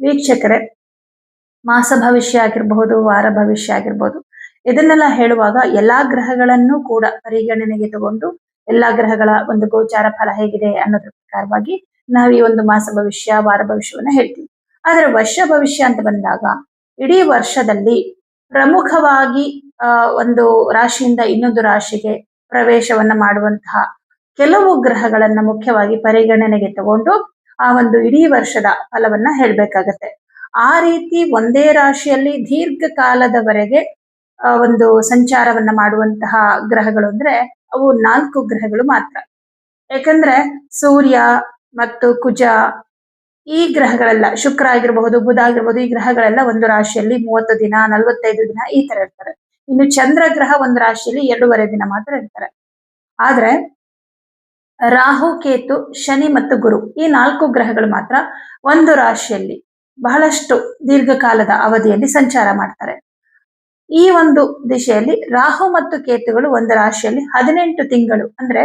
ವೀಕ್ಷಕರೇ, ಮಾಸ ಭವಿಷ್ಯ ಆಗಿರಬಹುದು, ವಾರ ಭವಿಷ್ಯ ಆಗಿರ್ಬೋದು ಇದನ್ನೆಲ್ಲ ಹೇಳುವಾಗ ಎಲ್ಲಾ ಗ್ರಹಗಳನ್ನು ಕೂಡ ಪರಿಗಣನೆಗೆ ತಗೊಂಡು ಎಲ್ಲಾ ಗ್ರಹಗಳ ಒಂದು ಗೋಚಾರ ಫಲ ಹೇಗಿದೆ ಅನ್ನೋದ್ರ ಪ್ರಕಾರವಾಗಿ ನಾವು ಈ ಒಂದು ಮಾಸ ಭವಿಷ್ಯ, ವಾರ ಭವಿಷ್ಯವನ್ನ ಹೇಳ್ತೀವಿ. ಆದ್ರೆ ವರ್ಷ ಭವಿಷ್ಯ ಅಂತ ಬಂದಾಗ ಇಡೀ ವರ್ಷದಲ್ಲಿ ಪ್ರಮುಖವಾಗಿ ಒಂದು ರಾಶಿಯಿಂದ ಇನ್ನೊಂದು ರಾಶಿಗೆ ಪ್ರವೇಶವನ್ನ ಮಾಡುವಂತಹ ಕೆಲವು ಗ್ರಹಗಳನ್ನ ಮುಖ್ಯವಾಗಿ ಪರಿಗಣನೆಗೆ ತಗೊಂಡು ಆ ಒಂದು ಇಡೀ ವರ್ಷದ ಫಲವನ್ನ ಹೇಳ್ಬೇಕಾಗತ್ತೆ. ಆ ರೀತಿ ಒಂದೇ ರಾಶಿಯಲ್ಲಿ ದೀರ್ಘ ಕಾಲದವರೆಗೆ ಒಂದು ಸಂಚಾರವನ್ನ ಮಾಡುವಂತಹ ಗ್ರಹಗಳು ಅಂದ್ರೆ ಅವು ನಾಲ್ಕು ಗ್ರಹಗಳು ಮಾತ್ರ. ಯಾಕಂದ್ರೆ ಸೂರ್ಯ ಮತ್ತು ಕುಜ ಈ ಗ್ರಹಗಳೆಲ್ಲ, ಶುಕ್ರ ಆಗಿರಬಹುದು, ಬುಧ ಆಗಿರಬಹುದು, ಈ ಗ್ರಹಗಳೆಲ್ಲ ಒಂದು ರಾಶಿಯಲ್ಲಿ ಮೂವತ್ತು ದಿನ, ನಲವತ್ತೈದು ದಿನ ಈ ತರ ಇರ್ತಾರೆ. ಇನ್ನು ಚಂದ್ರ ಗ್ರಹ ಒಂದು ರಾಶಿಯಲ್ಲಿ ಎರಡೂವರೆ ದಿನ ಮಾತ್ರ ಇರ್ತಾರೆ. ಆದ್ರೆ ರಾಹು, ಕೇತು, ಶನಿ ಮತ್ತು ಗುರು ಈ ನಾಲ್ಕು ಗ್ರಹಗಳು ಮಾತ್ರ ಒಂದು ರಾಶಿಯಲ್ಲಿ ಬಹಳಷ್ಟು ದೀರ್ಘಕಾಲದ ಅವಧಿಯಲ್ಲಿ ಸಂಚಾರ ಮಾಡ್ತಾರೆ. ಈ ಒಂದು ದಿಶೆಯಲ್ಲಿ ರಾಹು ಮತ್ತು ಕೇತುಗಳು ಒಂದು ರಾಶಿಯಲ್ಲಿ ಹದಿನೆಂಟು ತಿಂಗಳು ಅಂದ್ರೆ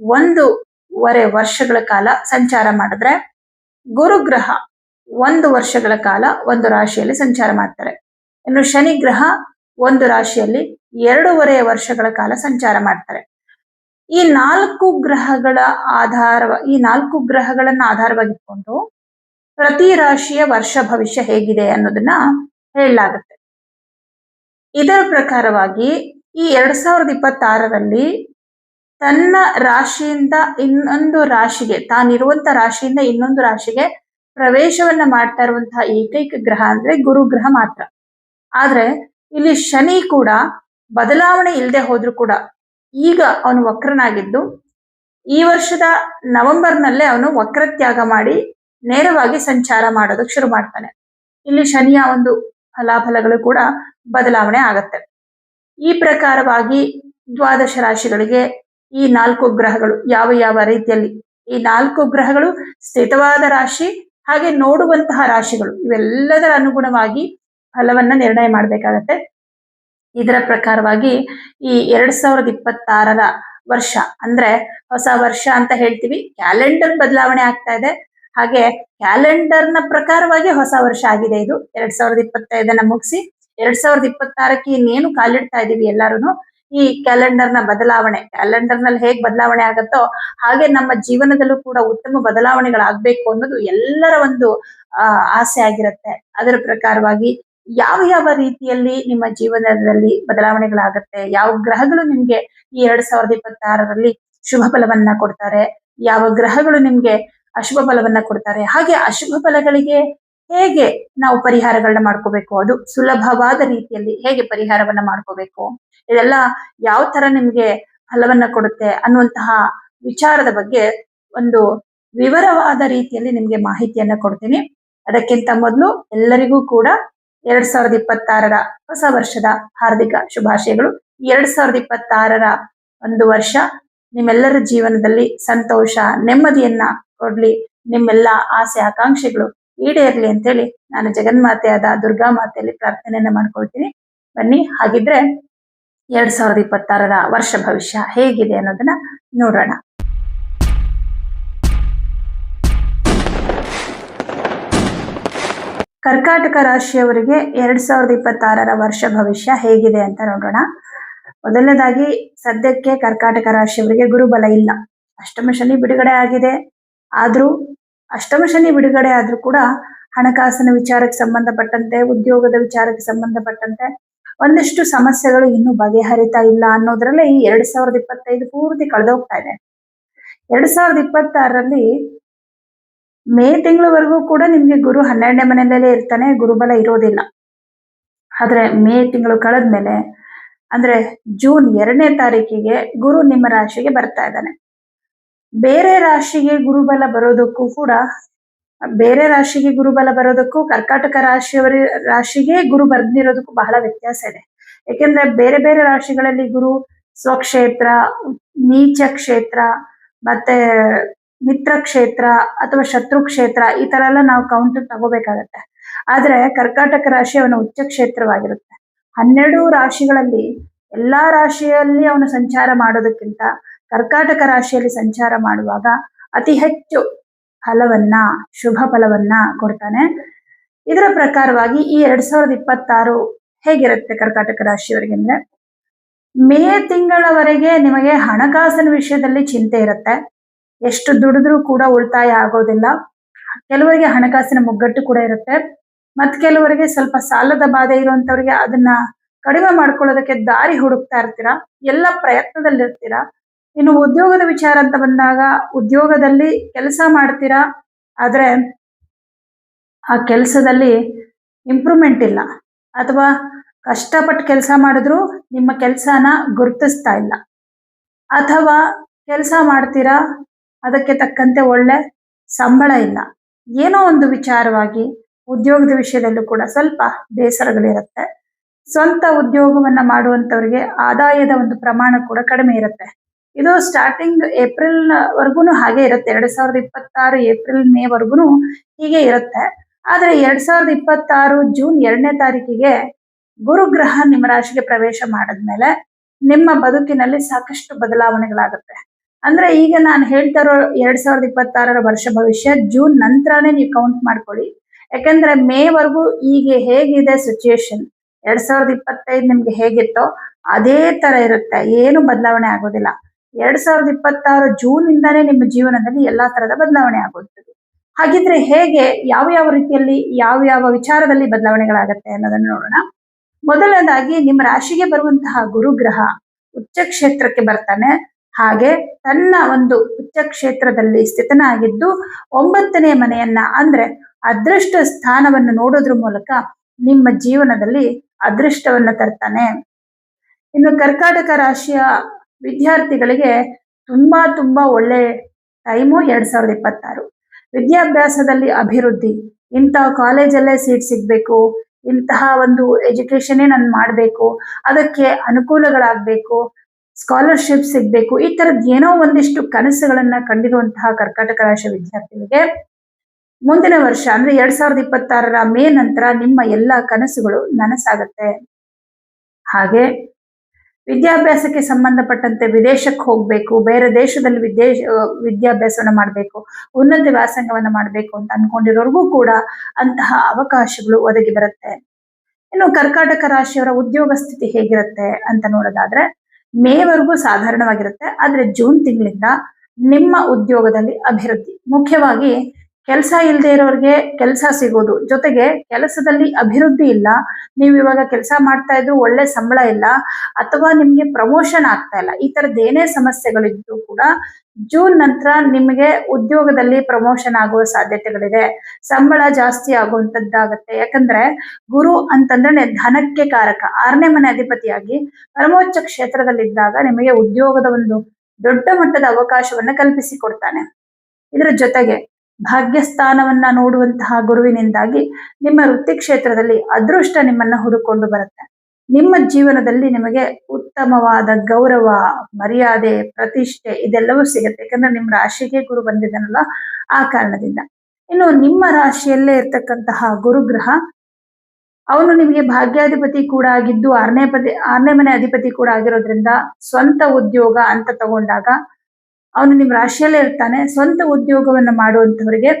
ಒಂದೂವರೆ ವರ್ಷಗಳ ಕಾಲ ಸಂಚಾರ ಮಾಡಿದ್ರೆ ಗುರುಗ್ರಹ ಒಂದು ವರ್ಷಗಳ ಕಾಲ ಒಂದು ರಾಶಿಯಲ್ಲಿ ಸಂಚಾರ ಮಾಡ್ತಾರೆ. ಇನ್ನು ಶನಿ ಗ್ರಹ ಒಂದು ರಾಶಿಯಲ್ಲಿ ಎರಡೂವರೆ ವರ್ಷಗಳ ಕಾಲ ಸಂಚಾರ ಮಾಡ್ತಾರೆ. ಈ ನಾಲ್ಕು ಗ್ರಹಗಳ ಆಧಾರ ಈ ನಾಲ್ಕು ಗ್ರಹಗಳನ್ನ ಆಧಾರವಾಗಿಟ್ಕೊಂಡು ಪ್ರತಿ ರಾಶಿಯ ವರ್ಷ ಭವಿಷ್ಯ ಹೇಗಿದೆ ಅನ್ನೋದನ್ನ ಹೇಳಲಾಗುತ್ತೆ. ಇದರ ಪ್ರಕಾರವಾಗಿ ಈ ಎರಡ್ ಸಾವಿರದ ಇಪ್ಪತ್ತಾರರಲ್ಲಿ ತನ್ನ ರಾಶಿಯಿಂದ ಇನ್ನೊಂದು ರಾಶಿಗೆ, ತಾನಿರುವಂತ ರಾಶಿಯಿಂದ ಇನ್ನೊಂದು ರಾಶಿಗೆ ಪ್ರವೇಶವನ್ನ ಮಾಡ್ತಾ ಇರುವಂತಹ ಏಕೈಕ ಗ್ರಹ ಅಂದ್ರೆ ಗುರು ಗ್ರಹ ಮಾತ್ರ. ಆದ್ರೆ ಇಲ್ಲಿ ಶನಿ ಕೂಡ ಬದಲಾವಣೆ ಇಲ್ಲದೆ ಹೋದ್ರು ಕೂಡ ಈಗ ಅವನು ವಕ್ರನಾಗಿದ್ದು, ಈ ವರ್ಷದ ನವೆಂಬರ್ನಲ್ಲೇ ಅವನು ವಕ್ರ ತ್ಯಾಗ ಮಾಡಿ ನೇರವಾಗಿ ಸಂಚಾರ ಮಾಡೋದಕ್ಕೆ ಶುರು ಮಾಡ್ತಾನೆ. ಇಲ್ಲಿ ಶನಿಯ ಒಂದು ಫಲಾಫಲಗಳು ಕೂಡ ಬದಲಾವಣೆ ಆಗತ್ತೆ. ಈ ಪ್ರಕಾರವಾಗಿ ದ್ವಾದಶ ರಾಶಿಗಳಿಗೆ ಈ ನಾಲ್ಕು ಗ್ರಹಗಳು ಯಾವ ಯಾವ ರೀತಿಯಲ್ಲಿ, ಈ ನಾಲ್ಕು ಗ್ರಹಗಳು ಸ್ಥಿತವಾದ ರಾಶಿ ಹಾಗೆ ನೋಡುವಂತಹ ರಾಶಿಗಳು, ಇವೆಲ್ಲದರ ಅನುಗುಣವಾಗಿ ಫಲವನ್ನ ನಿರ್ಣಯ ಮಾಡಬೇಕಾಗತ್ತೆ. ಇದರ ಪ್ರಕಾರವಾಗಿ ಈ ಎರಡ್ ಸಾವಿರದ ಇಪ್ಪತ್ತಾರರ ವರ್ಷ, ಅಂದ್ರೆ ಹೊಸ ವರ್ಷ ಅಂತ ಹೇಳ್ತೀವಿ. ಕ್ಯಾಲೆಂಡರ್ ಬದಲಾವಣೆ ಆಗ್ತಾ ಇದೆ. ಹಾಗೆ ಕ್ಯಾಲೆಂಡರ್ನ ಪ್ರಕಾರವಾಗಿ ಹೊಸ ವರ್ಷ ಆಗಿದೆ ಇದು. ಎರಡ್ ಸಾವಿರದ ಇಪ್ಪತ್ತೈದನ್ನ ಮುಗಿಸಿ ಎರಡ್ ಸಾವಿರದ ಇಪ್ಪತ್ತಾರಕ್ಕೆ ಇನ್ನೇನು ಕಾಲಿಡ್ತಾ ಇದೀವಿ ಎಲ್ಲಾರು ಈ ಕ್ಯಾಲೆಂಡರ್ನ ಬದಲಾವಣೆ ಕ್ಯಾಲೆಂಡರ್ನಲ್ಲಿ ಹೇಗ್ ಬದಲಾವಣೆ ಆಗುತ್ತೋ ಹಾಗೆ ನಮ್ಮ ಜೀವನದಲ್ಲೂ ಕೂಡ ಉತ್ತಮ ಬದಲಾವಣೆಗಳಾಗ್ಬೇಕು ಅನ್ನೋದು ಎಲ್ಲರ ಒಂದು ಆಸೆ ಆಗಿರುತ್ತೆ. ಅದರ ಪ್ರಕಾರವಾಗಿ ಯಾವ ಯಾವ ರೀತಿಯಲ್ಲಿ ನಿಮ್ಮ ಜೀವನದಲ್ಲಿ ಬದಲಾವಣೆಗಳಾಗತ್ತೆ? ಯಾವ ಗ್ರಹಗಳು ನಿಮ್ಗೆ ಈ ಎರಡ್ ಸಾವಿರದ ಇಪ್ಪತ್ತಾರರಲ್ಲಿ ಶುಭ ಫಲವನ್ನ ಕೊಡ್ತಾರೆ? ಯಾವ ಗ್ರಹಗಳು ನಿಮ್ಗೆ ಅಶುಭ ಫಲವನ್ನ ಕೊಡ್ತಾರೆ? ಹಾಗೆ ಅಶುಭ ಫಲಗಳಿಗೆ ಹೇಗೆ ನಾವು ಪರಿಹಾರಗಳನ್ನ ಮಾಡ್ಕೋಬೇಕು? ಅದು ಸುಲಭವಾದ ರೀತಿಯಲ್ಲಿ ಹೇಗೆ ಪರಿಹಾರವನ್ನ ಮಾಡ್ಕೋಬೇಕು? ಇದೆಲ್ಲ ಯಾವ ತರ ನಿಮ್ಗೆ ಫಲವನ್ನ ಕೊಡುತ್ತೆ ಅನ್ನುವಂತಹ ವಿಚಾರದ ಬಗ್ಗೆ ಒಂದು ವಿವರವಾದ ರೀತಿಯಲ್ಲಿ ನಿಮ್ಗೆ ಮಾಹಿತಿಯನ್ನ ಕೊಡ್ತೀನಿ. ಅದಕ್ಕಿಂತ ಮೊದಲು ಎಲ್ಲರಿಗೂ ಕೂಡ ಎರಡ್ ಸಾವಿರದ ಇಪ್ಪತ್ತಾರರ ಹೊಸ ವರ್ಷದ ಹಾರ್ದಿಕ ಶುಭಾಶಯಗಳು. ಎರಡ್ ಸಾವಿರದ ಇಪ್ಪತ್ತಾರರ ಒಂದು ವರ್ಷ ನಿಮ್ಮೆಲ್ಲರ ಜೀವನದಲ್ಲಿ ಸಂತೋಷ, ನೆಮ್ಮದಿಯನ್ನ ಕೊಡ್ಲಿ. ನಿಮ್ಮೆಲ್ಲ ಆಸೆ, ಆಕಾಂಕ್ಷೆಗಳು ಈಡೇರ್ಲಿ ಅಂತೇಳಿ ನಾನು ಜಗನ್ಮಾತೆಯಾದ ದುರ್ಗಾ ಮಾತೆಯಲ್ಲಿ ಪ್ರಾರ್ಥನೆಯನ್ನ ಮಾಡ್ಕೊಳ್ತೀನಿ. ಬನ್ನಿ, ಹಾಗಿದ್ರೆ ಎರಡ್ ಸಾವಿರದ ಇಪ್ಪತ್ತಾರರ ವರ್ಷ ಭವಿಷ್ಯ ಹೇಗಿದೆ ಅನ್ನೋದನ್ನ ನೋಡೋಣ. ಕರ್ಕಾಟಕ ರಾಶಿಯವರಿಗೆ ಎರಡ್ ಸಾವಿರದ ಇಪ್ಪತ್ತಾರರ ವರ್ಷ ಭವಿಷ್ಯ ಹೇಗಿದೆ ಅಂತ ನೋಡೋಣ. ಮೊದಲನೇದಾಗಿ, ಸದ್ಯಕ್ಕೆ ಕರ್ಕಾಟಕ ರಾಶಿಯವರಿಗೆ ಗುರುಬಲ ಇಲ್ಲ. ಅಷ್ಟಮ ಶನಿ ಬಿಡುಗಡೆ ಆಗಿದೆ. ಆದ್ರೂ, ಅಷ್ಟಮ ಶನಿ ಬಿಡುಗಡೆ ಆದ್ರೂ ಕೂಡ ಹಣಕಾಸಿನ ವಿಚಾರಕ್ಕೆ ಸಂಬಂಧಪಟ್ಟಂತೆ, ಉದ್ಯೋಗದ ವಿಚಾರಕ್ಕೆ ಸಂಬಂಧಪಟ್ಟಂತೆ ಒಂದಿಷ್ಟು ಸಮಸ್ಯೆಗಳು ಇನ್ನೂ ಬಗೆಹರಿತಾ ಇಲ್ಲ ಅನ್ನೋದ್ರಲ್ಲೇ ಈ ಎರಡ್ ಸಾವಿರದ ಇಪ್ಪತ್ತೈದು ಪೂರ್ತಿ ಕಳೆದೋಗ್ತಾ ಇದೆ. ಎರಡ್ ಸಾವಿರದ ಇಪ್ಪತ್ತಾರರಲ್ಲಿ ಮೇ ತಿಂಗಳವರೆಗೂ ಕೂಡ ನಿಮ್ಗೆ ಗುರು ಹನ್ನೆರಡನೇ ಮನೆಯಲ್ಲೇ ಇರ್ತಾನೆ, ಗುರುಬಲ ಇರೋದಿಲ್ಲ. ಆದ್ರೆ ಮೇ ತಿಂಗಳು ಕಳೆದ್ಮೇಲೆ, ಅಂದ್ರೆ ಜೂನ್ ಎರಡನೇ ತಾರೀಕಿಗೆ ಗುರು ನಿಮ್ಮ ರಾಶಿಗೆ ಬರ್ತಾ ಇದ್ದಾನೆ. ಬೇರೆ ರಾಶಿಗೆ ಗುರುಬಲ ಬರೋದಕ್ಕೂ ಕೂಡ, ಬೇರೆ ರಾಶಿಗೆ ಗುರುಬಲ ಬರೋದಕ್ಕೂ ಕರ್ಕಾಟಕ ರಾಶಿಯವರ, ರಾಶಿಗೆ ಗುರು ಬರ್ದಿರೋದಕ್ಕೂ ಬಹಳ ವ್ಯತ್ಯಾಸ ಇದೆ. ಯಾಕೆಂದ್ರೆ ಬೇರೆ ಬೇರೆ ರಾಶಿಗಳಲ್ಲಿ ಗುರು ಸ್ವಕ್ಷೇತ್ರ, ನೀಚ ಕ್ಷೇತ್ರ, ಮತ್ತೆ ಮಿತ್ರ ಕ್ಷೇತ್ರ ಅಥವಾ ಶತ್ರು ಕ್ಷೇತ್ರ ಈ ತರ ಎಲ್ಲ ನಾವು ಕೌಂಟ್ ತಗೋಬೇಕಾಗತ್ತೆ. ಆದ್ರೆ ಕರ್ಕಾಟಕ ರಾಶಿ ಅವನ ಉಚ್ಚ ಕ್ಷೇತ್ರವಾಗಿರುತ್ತೆ. ಹನ್ನೆರಡು ರಾಶಿಗಳಲ್ಲಿ ಎಲ್ಲಾ ರಾಶಿಯಲ್ಲಿ ಅವನು ಸಂಚಾರ ಮಾಡೋದಕ್ಕಿಂತ ಕರ್ಕಾಟಕ ರಾಶಿಯಲ್ಲಿ ಸಂಚಾರ ಮಾಡುವಾಗ ಅತಿ ಹೆಚ್ಚು ಫಲವನ್ನ, ಶುಭ ಫಲವನ್ನ ಕೊಡ್ತಾನೆ. ಇದರ ಪ್ರಕಾರವಾಗಿ ಈ ಎರಡ್ ಸಾವಿರದ ಇಪ್ಪತ್ತಾರು ಹೇಗಿರುತ್ತೆ ಕರ್ಕಾಟಕ ರಾಶಿಯವರಿಗೆ ಅಂದ್ರೆ, ಮೇ ತಿಂಗಳವರೆಗೆ ನಿಮಗೆ ಹಣಕಾಸಿನ ವಿಷಯದಲ್ಲಿ ಚಿಂತೆ ಇರುತ್ತೆ. ಎಷ್ಟು ದುಡಿದ್ರೂ ಕೂಡ ಉಳಿತಾಯ ಆಗೋದಿಲ್ಲ. ಕೆಲವರಿಗೆ ಹಣಕಾಸಿನ ಮುಗ್ಗಟ್ಟು ಕೂಡ ಇರುತ್ತೆ. ಮತ್ ಕೆಲವರಿಗೆ ಸ್ವಲ್ಪ ಸಾಲದ ಬಾಧೆ ಇರುವಂತವ್ರಿಗೆ ಅದನ್ನ ಕಡಿಮೆ ಮಾಡ್ಕೊಳ್ಳೋದಕ್ಕೆ ದಾರಿ ಹುಡುಕ್ತಾ ಇರ್ತೀರಾ? ಎಲ್ಲ ಪ್ರಯತ್ನದಲ್ಲಿರ್ತೀರಾ? ಇನ್ನು ಉದ್ಯೋಗದ ವಿಚಾರ ಅಂತ ಬಂದಾಗ ಉದ್ಯೋಗದಲ್ಲಿ ಕೆಲಸ ಮಾಡ್ತೀರಾ? ಆದ್ರೆ ಆ ಕೆಲಸದಲ್ಲಿ ಇಂಪ್ರೂವ್ಮೆಂಟ್ ಇಲ್ಲ. ಅಥವಾ ಕಷ್ಟಪಟ್ಟು ಕೆಲಸ ಮಾಡಿದ್ರು ನಿಮ್ಮ ಕೆಲಸನ ಗುರುತಿಸ್ತಾ ಇಲ್ಲ. ಅಥವಾ ಕೆಲಸ ಮಾಡ್ತೀರಾ? ಅದಕ್ಕೆ ತಕ್ಕಂತೆ ಒಳ್ಳೆ ಸಂಬಳ ಇಲ್ಲ. ಏನೋ ಒಂದು ವಿಚಾರವಾಗಿ ಉದ್ಯೋಗದ ವಿಷಯದಲ್ಲೂ ಕೂಡ ಸ್ವಲ್ಪ ಬೇಸರಗಳಿರುತ್ತೆ. ಸ್ವಂತ ಉದ್ಯೋಗವನ್ನ ಮಾಡುವಂತವರಿಗೆ ಆದಾಯದ ಒಂದು ಪ್ರಮಾಣ ಕೂಡ ಕಡಿಮೆ ಇರುತ್ತೆ. ಇದು ಸ್ಟಾರ್ಟಿಂಗ್ ಏಪ್ರಿಲ್ ವರ್ಗುನು ಹಾಗೆ ಇರುತ್ತೆ. ಎರಡ್ ಸಾವಿರದ ಇಪ್ಪತ್ತಾರು ಏಪ್ರಿಲ್ ಮೇ ವರ್ಗುನು ಹೀಗೆ ಇರುತ್ತೆ. ಆದ್ರೆ ಎರಡ್ ಸಾವಿರದ ಇಪ್ಪತ್ತಾರು ಜೂನ್ ಎರಡನೇ ತಾರೀಕಿಗೆ ಗುರುಗ್ರಹ ನಿಮ್ಮ ರಾಶಿಗೆ ಪ್ರವೇಶ ಮಾಡಿದ್ಮೇಲೆ ನಿಮ್ಮ ಬದುಕಿನಲ್ಲಿ ಸಾಕಷ್ಟು ಬದಲಾವಣೆಗಳಾಗುತ್ತೆ. ಅಂದ್ರೆ ಈಗ ನಾನು ಹೇಳ್ತಾ ಇರೋ ಎರಡ್ ಸಾವಿರದ ಇಪ್ಪತ್ತಾರರ ವರ್ಷ ಭವಿಷ್ಯ ಜೂನ್ ನಂತರನೇ ನೀವು ಕೌಂಟ್ ಮಾಡ್ಕೊಳ್ಳಿ. ಯಾಕಂದ್ರೆ ಮೇ ವರ್ಗು ಈಗ ಹೇಗಿದೆ ಸಿಚುಯೇಷನ್ ಎರಡ್ ಸಾವಿರದ ಇಪ್ಪತ್ತೈದು ನಿಮ್ಗೆ ಹೇಗಿತ್ತೋ ಅದೇ ತರ ಇರುತ್ತೆ. ಏನು ಬದಲಾವಣೆ ಆಗೋದಿಲ್ಲ. ಎರಡ್ ಸಾವಿರದ ಇಪ್ಪತ್ತಾರು ಜೂನ್ ಇಂದಾನೇ ನಿಮ್ಮ ಜೀವನದಲ್ಲಿ ಎಲ್ಲಾ ತರದ ಬದಲಾವಣೆ ಆಗುತ್ತದೆ ಹಾಗಿದ್ರೆ ಹೇಗೆ, ಯಾವ ಯಾವ ರೀತಿಯಲ್ಲಿ, ಯಾವ ಯಾವ ವಿಚಾರದಲ್ಲಿ ಬದಲಾವಣೆಗಳಾಗತ್ತೆ ಅನ್ನೋದನ್ನ ನೋಡೋಣ. ಮೊದಲನೇದಾಗಿ ನಿಮ್ಮ ರಾಶಿಗೆ ಬರುವಂತಹ ಗುರುಗ್ರಹ ಉಚ್ಚ ಕ್ಷೇತ್ರಕ್ಕೆ ಬರ್ತಾನೆ. ಹಾಗೆ ತನ್ನ ಒಂದು ಉಚ್ಚ ಕ್ಷೇತ್ರದಲ್ಲಿ ಸ್ಥಿತನಾಗಿದ್ದು ಒಂಬತ್ತನೇ ಮನೆಯನ್ನ, ಅಂದ್ರೆ ಅದೃಷ್ಟ ಸ್ಥಾನವನ್ನು ನೋಡೋದ್ರ ಮೂಲಕ ನಿಮ್ಮ ಜೀವನದಲ್ಲಿ ಅದೃಷ್ಟವನ್ನು ತರ್ತಾನೆ. ಇನ್ನು ಕರ್ಕಾಟಕ ರಾಶಿಯ ವಿದ್ಯಾರ್ಥಿಗಳಿಗೆ ತುಂಬಾ ತುಂಬಾ ಒಳ್ಳೆ ಟೈಮು ಎರಡ್ ಸಾವಿರದ ಇಪ್ಪತ್ತಾರು. ವಿದ್ಯಾಭ್ಯಾಸದಲ್ಲಿ ಅಭಿವೃದ್ಧಿ. ಇಂತಹ ಕಾಲೇಜಲ್ಲೇ ಸೀಟ್ ಸಿಗ್ಬೇಕು, ಇಂತಹ ಒಂದು ಎಜುಕೇಶನ್ ನಾನು ಮಾಡಬೇಕು, ಅದಕ್ಕೆ ಅನುಕೂಲಗಳಾಗಬೇಕು ಸ್ಕಾಲರ್ಶಿಪ್ ಸಿಗಬೇಕು. ಈ ತರದ್ ಏನೋ ಒಂದಿಷ್ಟು ಕನಸುಗಳನ್ನ ಕಂಡಿರುವಂತಹ ಕರ್ಕಾಟಕ ರಾಶಿಯ ವಿದ್ಯಾರ್ಥಿಗಳಿಗೆ ಮುಂದಿನ ವರ್ಷ, ಅಂದ್ರೆ ಎರಡ್ ಸಾವಿರದ ಇಪ್ಪತ್ತಾರರ ಮೇ ನಂತರ ನಿಮ್ಮ ಎಲ್ಲ ಕನಸುಗಳು ನನಸಾಗತ್ತೆ. ಹಾಗೆ ವಿದ್ಯಾಭ್ಯಾಸಕ್ಕೆ ಸಂಬಂಧಪಟ್ಟಂತೆ ವಿದೇಶಕ್ಕೆ ಹೋಗ್ಬೇಕು, ಬೇರೆ ದೇಶದಲ್ಲಿ ವಿದೇಶ ವಿದ್ಯಾಭ್ಯಾಸವನ್ನು ಮಾಡಬೇಕು, ಉನ್ನತ ವ್ಯಾಸಂಗವನ್ನು ಮಾಡಬೇಕು ಅಂತ ಅನ್ಕೊಂಡಿರೋರ್ಗೂ ಕೂಡ ಅಂತಹ ಅವಕಾಶಗಳು ಒದಗಿ ಬರುತ್ತೆ. ಇನ್ನು ಕರ್ಕಾಟಕ ರಾಶಿಯವರ ಉದ್ಯೋಗ ಸ್ಥಿತಿ ಹೇಗಿರುತ್ತೆ ಅಂತ ನೋಡೋದಾದ್ರೆ ಮೇವರೆಗೂ ಸಾಧಾರಣವಾಗಿರುತ್ತೆ. ಆದರೆ ಜೂನ್ ತಿಂಗಳಿಂದ ನಿಮ್ಮ ಉದ್ಯೋಗದಲ್ಲಿ ಅಭಿವೃದ್ಧಿ ಮುಖ್ಯವಾಗಿ ಕೆಲಸ ಇಲ್ಲದೆ ಇರೋರಿಗೆ ಕೆಲಸ ಸಿಗೋದು. ಜೊತೆಗೆ ಕೆಲಸದಲ್ಲಿ ಅಭಿವೃದ್ಧಿ ಇಲ್ಲ. ನೀವು ಇವಾಗ ಕೆಲಸ ಮಾಡ್ತಾ ಇದ್ರು ಒಳ್ಳೆ ಸಂಬಳ ಇಲ್ಲ ಅಥವಾ ನಿಮ್ಗೆ ಪ್ರಮೋಷನ್ ಆಗ್ತಾ ಇಲ್ಲ. ಈ ತರದ ಏನೇ ಸಮಸ್ಯೆಗಳಿದ್ರು ಕೂಡ ಜೂನ್ ನಂತರ ನಿಮಗೆ ಉದ್ಯೋಗದಲ್ಲಿ ಪ್ರಮೋಷನ್ ಆಗುವ ಸಾಧ್ಯತೆಗಳಿದೆ. ಸಂಬಳ ಜಾಸ್ತಿ ಆಗುವಂತದ್ದಾಗತ್ತೆ. ಯಾಕಂದ್ರೆ ಗುರು ಅಂತಂದ್ರೆ ಧನಕ್ಕೆ ಕಾರಕ. ಆರನೇ ಮನೆ ಅಧಿಪತಿಯಾಗಿ ಪರಮೋಚ್ಚ ಕ್ಷೇತ್ರದಲ್ಲಿದ್ದಾಗ ನಿಮಗೆ ಉದ್ಯೋಗದ ಒಂದು ದೊಡ್ಡ ಮಟ್ಟದ ಅವಕಾಶವನ್ನ ಕಲ್ಪಿಸಿಕೊಡ್ತಾನೆ ಇದರ ಜೊತೆಗೆ ಭಾಗ್ಯಸ್ಥಾನವನ್ನ ನೋಡುವಂತಹ ಗುರುವಿನಿಂದಾಗಿ ನಿಮ್ಮ ವೃತ್ತಿ ಕ್ಷೇತ್ರದಲ್ಲಿ ಅದೃಷ್ಟ ನಿಮ್ಮನ್ನ ಹುಡುಕೊಂಡು ಬರುತ್ತೆ. ನಿಮ್ಮ ಜೀವನದಲ್ಲಿ ನಿಮಗೆ ಉತ್ತಮವಾದ ಗೌರವ, ಮರ್ಯಾದೆ, ಪ್ರತಿಷ್ಠೆ ಇದೆಲ್ಲವೂ ಸಿಗುತ್ತೆ. ಯಾಕಂದ್ರೆ ನಿಮ್ಮ ರಾಶಿಗೆ ಗುರು ಬಂದಿದ್ದಾನಲ್ಲ ಆ ಕಾರಣದಿಂದ. ಇನ್ನು ನಿಮ್ಮ ರಾಶಿಯಲ್ಲೇ ಇರ್ತಕ್ಕಂತಹ ಗುರುಗ್ರಹ, ಅವನು ನಿಮಗೆ ಭಾಗ್ಯಾಧಿಪತಿ ಕೂಡ ಆಗಿದ್ದು ಆರನೇ ಪತಿ ಆರನೇ ಮನೆ ಅಧಿಪತಿ ಕೂಡ ಆಗಿರೋದ್ರಿಂದ ಸ್ವಂತ ಉದ್ಯೋಗ ಅಂತ ತಗೊಂಡಾಗ ಅವನು ನಿಮ್ಮ ರಾಶಿಯಲ್ಲೇ ಇರ್ತಾನೆ. ಸ್ವಂತ ಉದ್ಯೋಗವನ್ನು ಮಾಡುವಂತವರಿಗೆ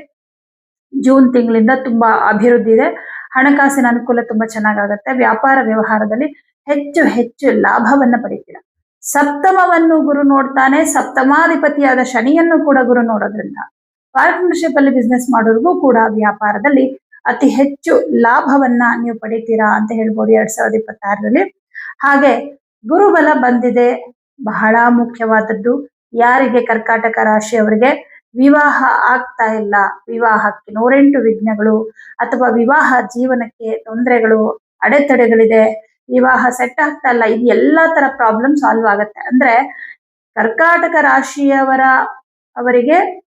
ಜೂನ್ ತಿಂಗಳಿಂದ ತುಂಬಾ ಅಭಿವೃದ್ಧಿ ಇದೆ. ಹಣಕಾಸಿನ ಅನುಕೂಲ ತುಂಬಾ ಚೆನ್ನಾಗಾಗತ್ತೆ. ವ್ಯಾಪಾರ ವ್ಯವಹಾರದಲ್ಲಿ ಹೆಚ್ಚು ಹೆಚ್ಚು ಲಾಭವನ್ನ ಪಡಿತೀರ? ಸಪ್ತಮವನ್ನು ಗುರು ನೋಡ್ತಾನೆ. ಸಪ್ತಮಾಧಿಪತಿಯಾದ ಶನಿಯನ್ನು ಕೂಡ ಗುರು ನೋಡೋದ್ರಿಂದ ಪಾರ್ಟ್ನರ್ಶಿಪ್ ಅಲ್ಲಿ ಬಿಸ್ನೆಸ್ ಮಾಡೋರಿಗೂ ಕೂಡ ವ್ಯಾಪಾರದಲ್ಲಿ ಅತಿ ಹೆಚ್ಚು ಲಾಭವನ್ನ ನೀವು ಪಡಿತೀರಾ ಅಂತ ಹೇಳ್ಬೋದು ಎರಡ್ ಸಾವಿರದ ಇಪ್ಪತ್ತಾರರಲ್ಲಿ. ಹಾಗೆ ಗುರುಬಲ ಬಂದಿದೆ. ಬಹಳ ಮುಖ್ಯವಾದದ್ದು. ಯಾರಿಗೆ ಕರ್ಕಾಟಕ ರಾಶಿಯವರಿಗೆ ವಿವಾಹ ಆಗ್ತಾ ಇಲ್ಲ? ವಿವಾಹಕ್ಕೆ ನೂರೆಂಟು ವಿಘ್ನಗಳು ಅಥವಾ ವಿವಾಹ ಜೀವನಕ್ಕೆ ತೊಂದರೆಗಳು, ಅಡೆತಡೆಗಳಿದೆ, ವಿವಾಹ ಸೆಟ್ ಆಗ್ತಾ ಇಲ್ಲ, ಇದು ಎಲ್ಲಾ ತರ ಪ್ರಾಬ್ಲಮ್ ಸಾಲ್ವ್ ಆಗುತ್ತೆ. ಅಂದ್ರೆ ಕರ್ಕಾಟಕ ರಾಶಿಯವರ, ಅವರಿಗೆ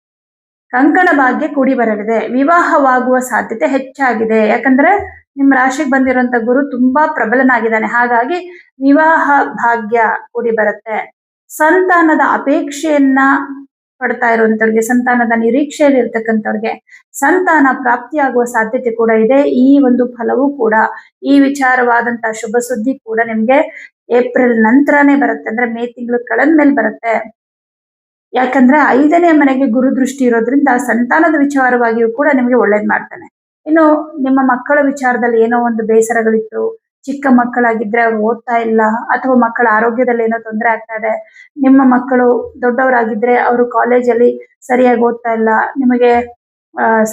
ಕಂಕಣ ಭಾಗ್ಯ ಕೂಡಿ ಬರಲಿದೆ. ವಿವಾಹವಾಗುವ ಸಾಧ್ಯತೆ ಹೆಚ್ಚಾಗಿದೆ. ಯಾಕಂದ್ರೆ ನಿಮ್ಮ ರಾಶಿಗೆ ಬಂದಿರುವಂತ ಗುರು ತುಂಬಾ ಪ್ರಬಲನಾಗಿದ್ದಾನೆ. ಹಾಗಾಗಿ ವಿವಾಹ ಭಾಗ್ಯ ಕೂಡಿ ಬರುತ್ತೆ. ಸಂತಾನದ ಅಪೇಕ್ಷೆಯನ್ನ ಪಡ್ತಾ ಇರುವಂತವ್ರಿಗೆ ಸಂತಾನದ ನಿರೀಕ್ಷೆಯಲ್ಲಿ ಇರ್ತಕ್ಕಂಥವ್ರಿಗೆ ಸಂತಾನ ಪ್ರಾಪ್ತಿಯಾಗುವ ಸಾಧ್ಯತೆ ಕೂಡ ಇದೆ. ಈ ಒಂದು ಫಲವೂ ಕೂಡ, ಈ ವಿಚಾರವಾದಂತಹ ಶುಭ ಸುದ್ದಿ ಕೂಡ ನಿಮ್ಗೆ ಏಪ್ರಿಲ್ ನಂತರನೇ ಬರುತ್ತೆ. ಅಂದ್ರೆ ಮೇ ತಿಂಗಳು ಕಳೆದ ಮೇಲೆ ಬರುತ್ತೆ. ಯಾಕಂದ್ರೆ ಐದನೇ ಮನೆಗೆ ಗುರು ದೃಷ್ಟಿ ಇರೋದ್ರಿಂದ ಸಂತಾನದ ವಿಚಾರವಾಗಿಯೂ ಕೂಡ ನಿಮ್ಗೆ ಒಳ್ಳೇದ್ ಮಾಡ್ತಾನೆ. ಇನ್ನು ನಿಮ್ಮ ಮಕ್ಕಳ ವಿಚಾರದಲ್ಲಿ ಏನೋ ಒಂದು ಬೇಸರಗಳಿತ್ತು ಚಿಕ್ಕ ಮಕ್ಕಳಾಗಿದ್ರೆ ಅವ್ರು ಓದ್ತಾ ಇಲ್ಲ ಅಥವಾ ಮಕ್ಕಳ ಆರೋಗ್ಯದಲ್ಲಿ ಏನೋ ತೊಂದರೆ ಆಗ್ತಾ ಇದೆ, ನಿಮ್ಮ ಮಕ್ಕಳು ದೊಡ್ಡವರಾಗಿದ್ರೆ ಅವರು ಕಾಲೇಜಲ್ಲಿ ಸರಿಯಾಗಿ ಓದ್ತಾ ಇಲ್ಲ, ನಿಮಗೆ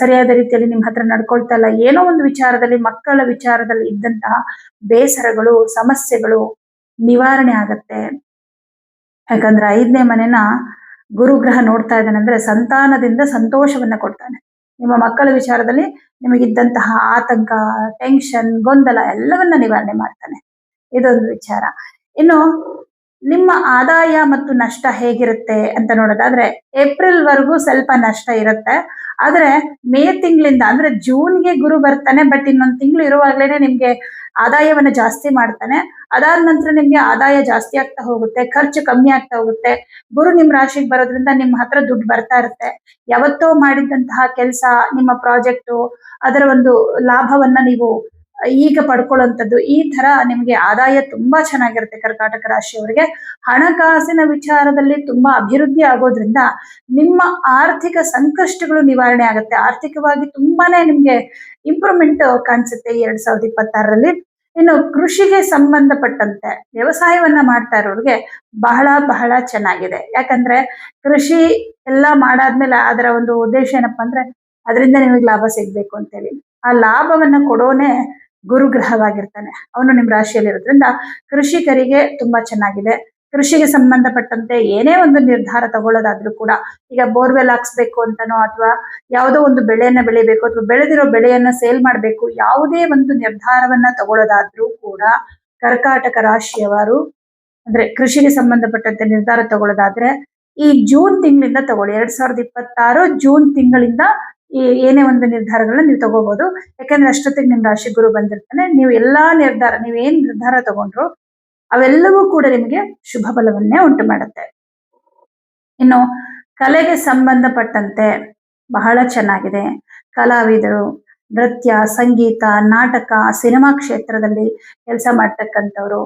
ಸರಿಯಾದ ರೀತಿಯಲ್ಲಿ ನಿಮ್ಮ ಹತ್ರ ನಡ್ಕೊಳ್ತಾ ಇಲ್ಲ, ಏನೋ ಒಂದು ವಿಚಾರದಲ್ಲಿ, ಮಕ್ಕಳ ವಿಚಾರದಲ್ಲಿ ಇದ್ದಂತಹ ಬೇಸರಗಳು, ಸಮಸ್ಯೆಗಳು ನಿವಾರಣೆ ಆಗತ್ತೆ. ಯಾಕಂದ್ರೆ ಐದನೇ ಮನೆನ ಗುರುಗ್ರಹ ನೋಡ್ತಾ ಇದ್ದಾನೆ ಅಂದ್ರೆ ಸಂತಾನದಿಂದ ಸಂತೋಷವನ್ನ ಕೊಡ್ತಾನೆ. ನಿಮ್ಮ ಮಕ್ಕಳ ವಿಚಾರದಲ್ಲಿ ನಿಮಗಿದ್ದಂತಹ ಆತಂಕ ಟೆನ್ಷನ್ ಗೊಂದಲ ಎಲ್ಲವನ್ನ ನಿವಾರಣೆ ಮಾಡ್ತಾನೆ. ಇದೊಂದು ವಿಚಾರ. ಇನ್ನು ನಿಮ್ಮ ಆದಾಯ ಮತ್ತು ನಷ್ಟ ಹೇಗಿರುತ್ತೆ ಅಂತ ನೋಡೋದಾದ್ರೆ ಏಪ್ರಿಲ್ ವರೆಗೂ ಸ್ವಲ್ಪ ನಷ್ಟ ಇರುತ್ತೆ. ಆದ್ರೆ ಮೇ ತಿಂಗಳಿಂದ ಅಂದ್ರೆ ಜೂನ್ಗೆ ಗುರು ಬರ್ತಾನೆ, ಬಟ್ ಇನ್ನೊಂದು ತಿಂಗಳು ಇರುವಾಗ್ಲೇನೆ ನಿಮ್ಗೆ ಆದಾಯವನ್ನ ಜಾಸ್ತಿ ಮಾಡ್ತಾನೆ. ಅದಾದ ನಂತರ ನಿಮ್ಗೆ ಆದಾಯ ಜಾಸ್ತಿ ಆಗ್ತಾ ಹೋಗುತ್ತೆ, ಖರ್ಚು ಕಮ್ಮಿ ಆಗ್ತಾ ಹೋಗುತ್ತೆ. ಗುರು ನಿಮ್ ರಾಶಿಗೆ ಬರೋದ್ರಿಂದ ನಿಮ್ಮ ಹತ್ರ ದುಡ್ಡು ಬರ್ತಾ ಇರುತ್ತೆ. ಯಾವತ್ತೋ ಮಾಡಿದಂತಹ ಕೆಲಸ, ನಿಮ್ಮ ಪ್ರಾಜೆಕ್ಟು ಅದರ ಒಂದು ಲಾಭವನ್ನ ನೀವು ಈಗ ಪಡ್ಕೊಳ್ಳುವಂಥದ್ದು. ಈ ತರ ನಿಮ್ಗೆ ಆದಾಯ ತುಂಬಾ ಚೆನ್ನಾಗಿರುತ್ತೆ ಕರ್ಕಾಟಕ ರಾಶಿಯವರಿಗೆ. ಹಣಕಾಸಿನ ವಿಚಾರದಲ್ಲಿ ತುಂಬಾ ಅಭಿವೃದ್ಧಿ ಆಗೋದ್ರಿಂದ ನಿಮ್ಮ ಆರ್ಥಿಕ ಸಂಕಷ್ಟಗಳು ನಿವಾರಣೆ ಆಗುತ್ತೆ. ಆರ್ಥಿಕವಾಗಿ ತುಂಬಾನೇ ನಿಮ್ಗೆ ಇಂಪ್ರೂವ್ಮೆಂಟ್ ಕಾಣಿಸುತ್ತೆ ಎರಡ್ ಸಾವಿರದ ಇಪ್ಪತ್ತಾರರಲ್ಲಿ. ಇನ್ನು ಕೃಷಿಗೆ ಸಂಬಂಧಪಟ್ಟಂತೆ ವ್ಯವಸಾಯವನ್ನ ಮಾಡ್ತಾ ಇರೋರಿಗೆ ಬಹಳ ಬಹಳ ಚೆನ್ನಾಗಿದೆ. ಯಾಕಂದ್ರೆ ಕೃಷಿ ಎಲ್ಲ ಮಾಡಾದ್ಮೇಲೆ ಅದರ ಒಂದು ಉದ್ದೇಶ ಏನಪ್ಪಾ ಅಂದ್ರೆ, ಅದರಿಂದ ನಿಮಗೆ ಲಾಭ ಸಿಗ್ಬೇಕು ಅಂತೇಳಿ. ಆ ಲಾಭವನ್ನ ಕೊಡೋನೆ ಗುರುಗ್ರಹವಾಗಿರ್ತಾನೆ. ಅವನು ನಿಮ್ ರಾಶಿಯಲ್ಲಿ ಇರೋದ್ರಿಂದ ಕೃಷಿಕರಿಗೆ ತುಂಬಾ ಚೆನ್ನಾಗಿದೆ. ಕೃಷಿಗೆ ಸಂಬಂಧಪಟ್ಟಂತೆ ಏನೇ ಒಂದು ನಿರ್ಧಾರ ತಗೊಳ್ಳೋದಾದ್ರೂ ಕೂಡ ಈಗ ಬೋರ್ವೆಲ್ ಹಾಕ್ಸ್ಬೇಕು ಅಂತನೋ ಅಥವಾ ಯಾವುದೋ ಒಂದು ಬೆಳೆಯನ್ನ ಬೆಳಿಬೇಕು ಅಥವಾ ಬೆಳೆದಿರೋ ಬೆಳೆಯನ್ನ ಸೇಲ್ ಮಾಡಬೇಕು ಯಾವುದೇ ಒಂದು ನಿರ್ಧಾರವನ್ನ ತಗೊಳ್ಳೋದಾದ್ರೂ ಕೂಡ ಕರ್ಕಾಟಕ ರಾಶಿಯವರು ಅಂದ್ರೆ ಕೃಷಿಗೆ ಸಂಬಂಧಪಟ್ಟಂತೆ ನಿರ್ಧಾರ ತಗೊಳ್ಳೋದಾದ್ರೆ ಈ ಜೂನ್ ತಿಂಗಳಿಂದ ತಗೊಳ್ಳಿ. ಎರಡ್ ಸಾವಿರದ ಇಪ್ಪತ್ತಾರು ಜೂನ್ ತಿಂಗಳಿಂದ ಏನೇ ಒಂದು ನಿರ್ಧಾರಗಳನ್ನ ನೀವು ತಗೋಬಹುದು ಯಾಕಂದ್ರೆ ಅಷ್ಟೊತ್ತಿಗೆ ನಿಮ್ ರಾಶಿ ಗುರು ಬಂದಿರ್ತಾನೆ. ನೀವು ಎಲ್ಲಾ ನಿರ್ಧಾರ, ನೀವು ಏನ್ ನಿರ್ಧಾರ ತಗೊಂಡ್ರು ಅವೆಲ್ಲವೂ ಕೂಡ ನಿಮಗೆ ಶುಭ ಫಲವನ್ನೇ ಉಂಟು ಮಾಡುತ್ತೆ. ಇನ್ನು ಕಲೆಗೆ ಸಂಬಂಧಪಟ್ಟಂತೆ ಬಹಳ ಚೆನ್ನಾಗಿದೆ. ಕಲಾವಿದರು, ನೃತ್ಯ, ಸಂಗೀತ, ನಾಟಕ, ಸಿನಿಮಾ ಕ್ಷೇತ್ರದಲ್ಲಿ ಕೆಲಸ ಮಾಡ್ತಕ್ಕಂಥವ್ರು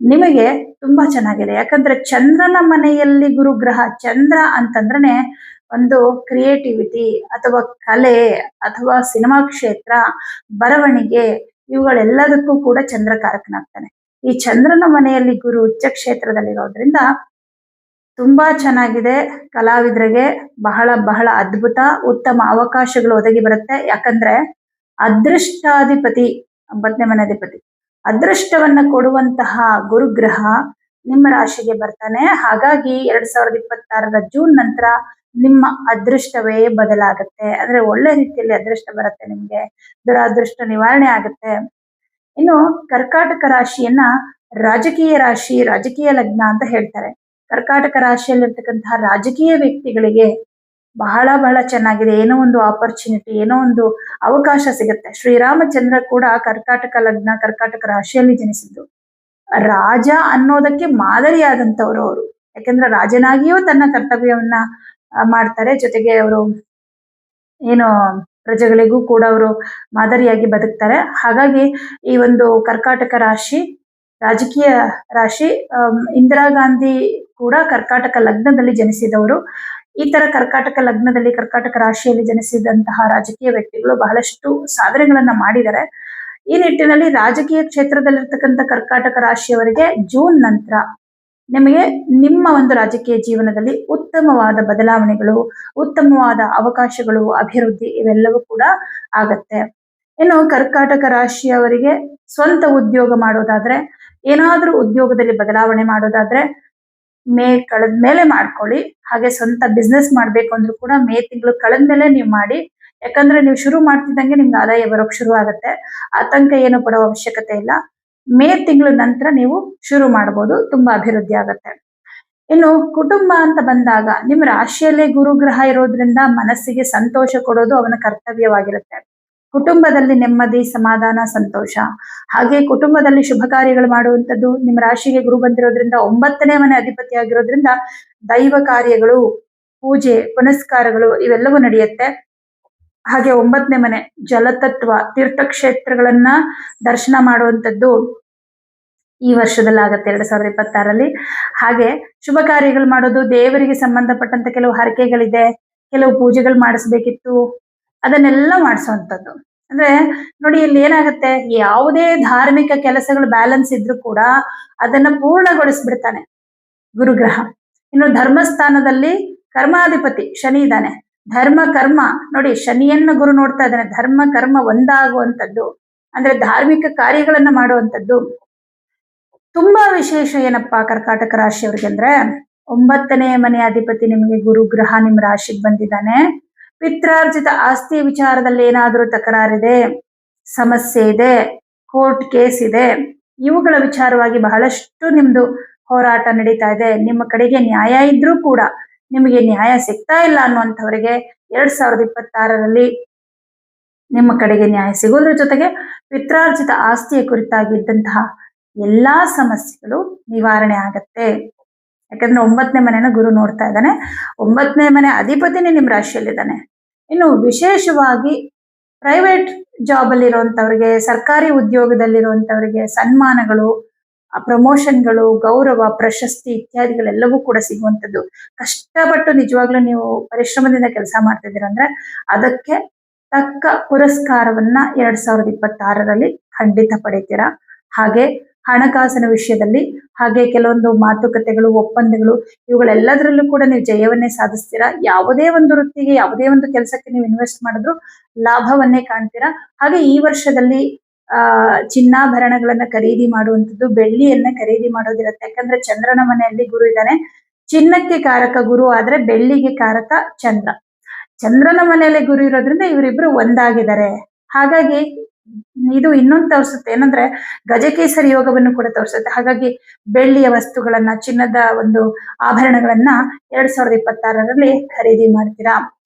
ನಿಮಗೆ ತುಂಬಾ ಚೆನ್ನಾಗಿದೆ. ಯಾಕಂದ್ರೆ ಚಂದ್ರನ ಮನೆಯಲ್ಲಿ ಗುರುಗ್ರಹ, ಚಂದ್ರ ಅಂತಂದ್ರೆ ಒಂದು ಕ್ರಿಯೇಟಿವಿಟಿ ಅಥವಾ ಕಲೆ ಅಥವಾ ಸಿನಿಮಾ ಕ್ಷೇತ್ರ, ಬರವಣಿಗೆ ಇವುಗಳೆಲ್ಲದಕ್ಕೂ ಕೂಡ ಚಂದ್ರ ಕಾರಕನಾಗ್ತಾನೆ ಈ ಚಂದ್ರನ ಮನೆಯಲ್ಲಿ ಗುರು ಉಚ್ಚ ಕ್ಷೇತ್ರದಲ್ಲಿರೋದ್ರಿಂದ ತುಂಬಾ ಚೆನ್ನಾಗಿದೆ. ಕಲಾವಿದರಿಗೆ ಬಹಳ ಬಹಳ ಅದ್ಭುತ, ಉತ್ತಮ ಅವಕಾಶಗಳು ಒದಗಿ ಬರುತ್ತೆ. ಯಾಕಂದ್ರೆ ಅದೃಷ್ಟಾಧಿಪತಿ, ಒಂಬತ್ತನೇ ಮನಾಧಿಪತಿ, ಅದೃಷ್ಟವನ್ನ ಕೊಡುವಂತಹ ಗುರುಗ್ರಹ ನಿಮ್ಮ ರಾಶಿಗೆ ಬರ್ತಾನೆ. ಹಾಗಾಗಿ ಎರಡ್ ಸಾವಿರದ ಇಪ್ಪತ್ತಾರರ ಜೂನ್ ನಂತರ ನಿಮ್ಮ ಅದೃಷ್ಟವೇ ಬದಲಾಗುತ್ತೆ. ಅಂದ್ರೆ ಒಳ್ಳೆ ರೀತಿಯಲ್ಲಿ ಅದೃಷ್ಟ ಬರುತ್ತೆ ನಿಮ್ಗೆ. ದುರಾದೃಷ್ಟ ನಿವಾರಣೆ ಆಗುತ್ತೆ. ಇನ್ನು ಕರ್ಕಾಟಕ ರಾಶಿಯನ್ನ ರಾಜಕೀಯ ರಾಶಿ, ರಾಜಕೀಯ ಲಗ್ನ ಅಂತ ಹೇಳ್ತಾರೆ. ಕರ್ಕಾಟಕ ರಾಶಿಯಲ್ಲಿರ್ತಕ್ಕಂತಹ ರಾಜಕೀಯ ವ್ಯಕ್ತಿಗಳಿಗೆ ಬಹಳ ಬಹಳ ಚೆನ್ನಾಗಿದೆ. ಏನೋ ಒಂದು ಆಪರ್ಚುನಿಟಿ ಏನೋ ಒಂದು ಅವಕಾಶ ಸಿಗುತ್ತೆ. ಶ್ರೀರಾಮಚಂದ್ರ ಕೂಡ ಕರ್ಕಾಟಕ ಲಗ್ನ, ಕರ್ಕಾಟಕ ರಾಶಿಯಲ್ಲಿ ಜನಿಸಿದ್ದು. ರಾಜ ಅನ್ನೋದಕ್ಕೆ ಮಾದರಿಯಾದಂಥವ್ರು ಅವರು. ಯಾಕಂದ್ರೆ ರಾಜನಾಗಿಯೂ ತನ್ನ ಕರ್ತವ್ಯವನ್ನ ಮಾಡ್ತಾರೆ. ಜೊತೆಗೆ ಅವರು ಏನು ಪ್ರಜೆಗಳಿಗೂ ಕೂಡ ಅವರು ಮಾದರಿಯಾಗಿ ಬದುಕ್ತಾರೆ. ಹಾಗಾಗಿ ಈ ಒಂದು ಕರ್ಕಾಟಕ ರಾಶಿ, ರಾಜಕೀಯ ರಾಶಿ ಇಂದಿರಾ ಗಾಂಧಿ ಕೂಡ ಕರ್ಕಾಟಕ ಲಗ್ನದಲ್ಲಿ ಜನಿಸಿದವರು. ಈ ತರ ಕರ್ಕಾಟಕ ಲಗ್ನದಲ್ಲಿ, ಕರ್ಕಾಟಕ ರಾಶಿಯಲ್ಲಿ ಜನಿಸಿದಂತಹ ರಾಜಕೀಯ ವ್ಯಕ್ತಿಗಳು ಬಹಳಷ್ಟು ಸಾಧನೆಗಳನ್ನ ಮಾಡಿದ್ದಾರೆ. ಈ ನಿಟ್ಟಿನಲ್ಲಿ ರಾಜಕೀಯ ಕ್ಷೇತ್ರದಲ್ಲಿರ್ತಕ್ಕಂಥ ಕರ್ಕಾಟಕ ರಾಶಿಯವರಿಗೆ ಜೂನ್ ನಂತರ ನಿಮಗೆ ನಿಮ್ಮ ಒಂದು ರಾಜಕೀಯ ಜೀವನದಲ್ಲಿ ಉತ್ತಮವಾದ ಬದಲಾವಣೆಗಳು, ಉತ್ತಮವಾದ ಅವಕಾಶಗಳು, ಅಭಿವೃದ್ಧಿ ಇವೆಲ್ಲವೂ ಕೂಡ ಆಗತ್ತೆ. ಇನ್ನು ಕರ್ಕಾಟಕ ರಾಶಿಯವರಿಗೆ ಸ್ವಂತ ಉದ್ಯೋಗ ಮಾಡೋದಾದ್ರೆ, ಏನಾದರೂ ಉದ್ಯೋಗದಲ್ಲಿ ಬದಲಾವಣೆ ಮಾಡೋದಾದ್ರೆ, ಮೇ ಕಳೆದ ಮೇಲೆ ಮಾಡ್ಕೊಳ್ಳಿ. ಹಾಗೆ ಸ್ವಂತ ಬಿಸ್ನೆಸ್ ಮಾಡ್ಬೇಕು ಅಂದ್ರೂ ಕೂಡ ಮೇ ತಿಂಗಳು ಕಳೆದ ಮೇಲೆ ನೀವು ಮಾಡಿ. ಯಾಕಂದ್ರೆ ನೀವು ಶುರು ಮಾಡ್ತಿದ್ದಂಗೆ ನಿಮ್ಗೆ ಆದಾಯ ಬರೋಕ್ ಶುರು ಆಗುತ್ತೆ. ಆತಂಕ ಏನು ಪಡೋ ಅವಶ್ಯಕತೆ ಇಲ್ಲ. ಮೇ ತಿಂಗಳ ನಂತರ ನೀವು ಶುರು ಮಾಡ್ಬೋದು, ತುಂಬಾ ಅಭಿವೃದ್ಧಿ ಆಗುತ್ತೆ. ಇನ್ನು ಕುಟುಂಬ ಅಂತ ಬಂದಾಗ ನಿಮ್ಮ ರಾಶಿಯಲ್ಲೇ ಗುರುಗ್ರಹ ಇರೋದ್ರಿಂದ ಮನಸ್ಸಿಗೆ ಸಂತೋಷ ಕೊಡೋದು ಅವನ ಕರ್ತವ್ಯವಾಗಿರುತ್ತೆ. ಕುಟುಂಬದಲ್ಲಿ ನೆಮ್ಮದಿ, ಸಮಾಧಾನ, ಸಂತೋಷ. ಹಾಗೆ ಕುಟುಂಬದಲ್ಲಿ ಶುಭ ಕಾರ್ಯಗಳು ಮಾಡುವಂಥದ್ದು ನಿಮ್ಮ ರಾಶಿಗೆ ಗುರು ಬಂದಿರೋದ್ರಿಂದ ಒಂಬತ್ತನೇ ಮನೆ ಅಧಿಪತಿ ಆಗಿರೋದ್ರಿಂದ ದೈವ ಕಾರ್ಯಗಳು, ಪೂಜೆ, ಪುನಸ್ಕಾರಗಳು ಇವೆಲ್ಲವೂ ನಡೆಯುತ್ತೆ. ಹಾಗೆ ಒಂಬತ್ತನೇ ಮನೆ, ಜಲತತ್ವ, ತೀರ್ಥಕ್ಷೇತ್ರಗಳನ್ನ ದರ್ಶನ ಮಾಡುವಂಥದ್ದು ಈ ವರ್ಷದಲ್ಲಿ ಆಗತ್ತೆ ಎರಡ್ ಸಾವಿರದ ಇಪ್ಪತ್ತಾರಲ್ಲಿ. ಹಾಗೆ ಶುಭ ಕಾರ್ಯಗಳು ಮಾಡೋದು, ದೇವರಿಗೆ ಸಂಬಂಧಪಟ್ಟಂತ ಕೆಲವು ಹರಕೆಗಳಿದೆ, ಕೆಲವು ಪೂಜೆಗಳು ಮಾಡಿಸ್ಬೇಕಿತ್ತು, ಅದನ್ನೆಲ್ಲ ಮಾಡಿಸುವಂಥದ್ದು. ಅಂದ್ರೆ ನೋಡಿ, ಇಲ್ಲಿ ಏನಾಗುತ್ತೆ, ಯಾವುದೇ ಧಾರ್ಮಿಕ ಕೆಲಸಗಳು ಬ್ಯಾಲೆನ್ಸ್ ಇದ್ರು ಕೂಡ ಅದನ್ನ ಪೂರ್ಣಗೊಳಿಸ್ಬಿಡ್ತಾನೆ ಗುರುಗ್ರಹ. ಇನ್ನು ಧರ್ಮಸ್ಥಾನದಲ್ಲಿ ಕರ್ಮಾಧಿಪತಿ ಶನಿ ಇದ್ದಾನೆ. ಧರ್ಮ ಕರ್ಮ. ನೋಡಿ, ಶನಿಯನ್ನ ಗುರು ನೋಡ್ತಾ ಇದ್ದಾನೆ. ಧರ್ಮ ಕರ್ಮ ಒಂದಾಗುವಂಥದ್ದು, ಅಂದ್ರೆ ಧಾರ್ಮಿಕ ಕಾರ್ಯಗಳನ್ನ ಮಾಡುವಂಥದ್ದು. ತುಂಬಾ ವಿಶೇಷ ಏನಪ್ಪಾ ಕರ್ಕಾಟಕ ರಾಶಿಯವ್ರಿಗೆ ಅಂದ್ರೆ, ಒಂಬತ್ತನೇ ಮನೆ ಅಧಿಪತಿ ನಿಮಗೆ ಗುರು ಗ್ರಹ ನಿಮ್ಮ ರಾಶಿಗೆ ಬಂದಿದ್ದಾನೆ. ಪಿತ್ರಾರ್ಜಿತ ಆಸ್ತಿ ವಿಚಾರದಲ್ಲಿ ಏನಾದರೂ ತಕರಾರಿದೆ, ಸಮಸ್ಯೆ ಇದೆ, ಕೋರ್ಟ್ ಕೇಸ್ ಇದೆ, ಇವುಗಳ ವಿಚಾರವಾಗಿ ಬಹಳಷ್ಟು ನಿಮ್ದು ಹೋರಾಟ ನಡೀತಾ ಇದೆ. ನಿಮ್ಮ ಕಡೆಗೆ ನ್ಯಾಯ ಇದ್ರೂ ಕೂಡ ನಿಮಗೆ ನ್ಯಾಯ ಸಿಗ್ತಾ ಇಲ್ಲ ಅನ್ನುವಂಥವರಿಗೆ ಎರಡ್ ಸಾವಿರದ ಇಪ್ಪತ್ತಾರರಲ್ಲಿ ನಿಮ್ಮ ಕಡೆಗೆ ನ್ಯಾಯ ಸಿಗೋದ್ರ ಜೊತೆಗೆ ಪಿತ್ರಾರ್ಜಿತ ಆಸ್ತಿಯ ಕುರಿತಾಗಿದ್ದಂತಹ ಎಲ್ಲಾ ಸಮಸ್ಯೆಗಳು ನಿವಾರಣೆ ಆಗತ್ತೆ. ಯಾಕಂದ್ರೆ ಒಂಬತ್ತನೇ ಮನೆನ ಗುರು ನೋಡ್ತಾ ಇದ್ದಾನೆ. ಒಂಬತ್ತನೇ ಮನೆ ಅಧಿಪತಿನೇ ನಿಮ್ಮ ರಾಶಿಯಲ್ಲಿದ್ದಾನೆ. ಇನ್ನು ವಿಶೇಷವಾಗಿ ಪ್ರೈವೇಟ್ ಜಾಬ್ ಅಲ್ಲಿ ಇರುವಂತವ್ರಿಗೆ ಸರ್ಕಾರಿ ಉದ್ಯೋಗದಲ್ಲಿರುವಂತವರಿಗೆ ಸನ್ಮಾನಗಳು ಪ್ರಮೋಷನ್ಗಳು, ಗೌರವ, ಪ್ರಶಸ್ತಿ ಇತ್ಯಾದಿಗಳೆಲ್ಲವೂ ಕೂಡ ಸಿಗುವಂಥದ್ದು. ಕಷ್ಟಪಟ್ಟು ನಿಜವಾಗ್ಲೂ ನೀವು ಪರಿಶ್ರಮದಿಂದ ಕೆಲಸ ಮಾಡ್ತಾ ಮಾಡ್ತಿದ್ದೀರ ಅಂದ್ರೆ ಅದಕ್ಕೆ ತಕ್ಕ ಪುರಸ್ಕಾರವನ್ನ ಎರಡ್ ಸಾವಿರದ ಇಪ್ಪತ್ತಾರರಲ್ಲಿ ಖಂಡಿತ ಪಡಿತೀರಾ? ಹಾಗೆ ಹಣಕಾಸಿನ ವಿಷಯದಲ್ಲಿ, ಹಾಗೆ ಕೆಲವೊಂದು ಮಾತುಕತೆಗಳು, ಒಪ್ಪಂದಗಳು, ಇವುಗಳೆಲ್ಲದರಲ್ಲೂ ಕೂಡ ನೀವು ಜಯವನ್ನೇ ಸಾಧಿಸ್ತೀರಾ? ಯಾವುದೇ ಒಂದು ವೃತ್ತಿಗೆ, ಯಾವುದೇ ಒಂದು ಕೆಲಸಕ್ಕೆ ನೀವು ಇನ್ವೆಸ್ಟ್ ಮಾಡಿದ್ರು ಲಾಭವನ್ನೇ ಕಾಣ್ತೀರಾ? ಹಾಗೆ ಈ ವರ್ಷದಲ್ಲಿ ಆ, ಚಿನ್ನಾಭರಣಗಳನ್ನ ಖರೀದಿ ಮಾಡುವಂಥದ್ದು, ಬೆಳ್ಳಿಯನ್ನ ಖರೀದಿ ಮಾಡೋದಿರತ್ತೆ. ಯಾಕಂದ್ರೆ ಚಂದ್ರನ ಮನೆಯಲ್ಲಿ ಗುರು ಇದ್ದಾನೆ. ಚಿನ್ನಕ್ಕೆ ಕಾರಕ ಗುರು ಆದ್ರೆ ಬೆಳ್ಳಿಗೆ ಕಾರಕ ಚಂದ್ರ. ಚಂದ್ರನ ಮನೆಯಲ್ಲಿ ಗುರು ಇರೋದ್ರಿಂದ ಇವರಿಬ್ರು ಒಂದಾಗಿದ್ದಾರೆ. ಹಾಗಾಗಿ ಇದು ಇನ್ನೊಂದು ತೋರಿಸುತ್ತೆ. ಏನಂದ್ರೆ ಗಜಕೇಸರಿ ಯೋಗವನ್ನು ಕೂಡ ತೋರಿಸುತ್ತೆ. ಹಾಗಾಗಿ ಬೆಳ್ಳಿಯ ವಸ್ತುಗಳನ್ನ, ಚಿನ್ನದ ಒಂದು ಆಭರಣಗಳನ್ನ ಎರಡ್ ಸಾವಿರದ ಇಪ್ಪತ್ತಾರರಲ್ಲಿ ಖರೀದಿ ಮಾಡ್ತೀರಾ.